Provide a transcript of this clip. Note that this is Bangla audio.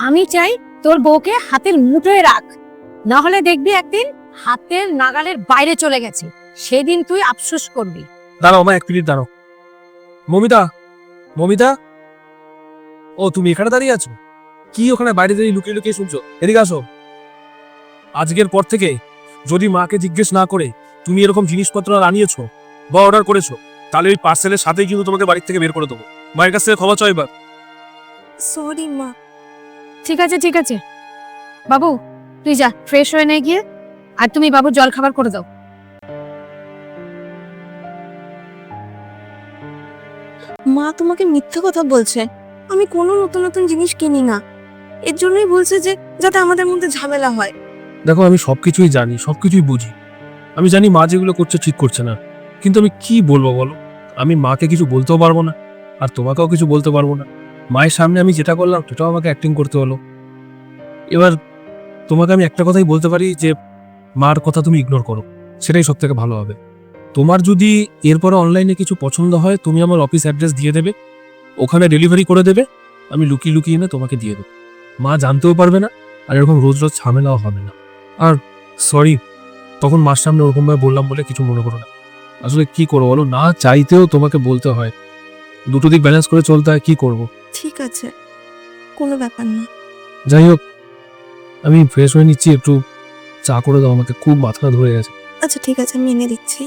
আমি চাই তোর বউকে হাতের মুঠোয় রাখ। না হলে দেখবি একদিন হাতের নাগালের বাইরে চলে গেছে। সেদিন তুই আফসোস করবি। দাঁড়াও মা এক মিনিট দাঁড়াও। মমিতা মমিতা? ও তুমি এখানে দাঁড়িয়ে আছো? কি ওখানে বাইরে দাঁড়িয়ে লুকিয়ে লুকিয়ে শুনছো? এদিকে আসো। আজকের পর থেকে যদি মাকে জিজ্ঞেস না করে তুমি এরকম জিনিসপত্র আর আনিয়েছো বা অর্ডার করেছ তাহলে ওই পার্সেলের সাথেই কিন্তু তোমাকে বাড়ির থেকে বের করে দেবো। মায়ের কাছ থেকে ক্ষমা চাও এবার। সরি মা। ঠিক আছে ঠিক আছে। বাবু তুই যা ফ্রেশ হয়ে নে গিয়ে আর তুমি বাবুর জল খাবার করে দাও। মা তোমাকে মিথ্যে কথা বলছে। আমি কোনো নতুন নতুন জিনিস কিনি না। এর জন্যই বলছে যে যাতে আমাদের মধ্যে ঝামেলা হয়। দেখো আমি সবকিছুই জানি সবকিছুই বুঝি। আমি জানি মা যেগুলো করছে ঠিক করছে না। কিন্তু আমি কি বলব বলো? আমি মাকে কিছু বলতেও পারব না আর তোমাকেও কিছু বলতে পারব না। মায়ের সামনে আমি যেটা করলাম, সেটাও আমাকে অ্যাক্টিং করতে হলো। এবার তোমাকে আমি একটা কথাই বলতে পারি যে, মার কথা তুমি ইগনোর করো। সেটাই সব থেকে ভালো হবে। তোমার যদি এরপরে অনলাইনে কিছু পছন্দ হয়, তুমি আমার অফিস অ্যাড্রেস দিয়ে দেবে, ওখানে ডেলিভারি করে দেবে, আমি লুকিয়ে লুকিয়ে এনে তোমাকে দিয়ে দেবো। মা জানতেও পারবে না, আর এরকম রোজ রোজ ঝামেলাও হবে না। আর সরি তখন মার সামনে ওরকমভাবে বললাম বলে কিছু মনে করো না। আসলে কি করব বলো? না চাইতেও তোমাকে বলতে হয়। দুটো দিক ব্যালেন্স করে চলতে হয় কি করব? ঠিক আছে কোনো ব্যাপার না। যাই হোক আমি ফ্রেশ হয়ে নিচ্ছি একটু চা করে দাও আমাকে খুব মাথা ধরে গেছে। আচ্ছা ঠিক আছে আমি এনে দিচ্ছি।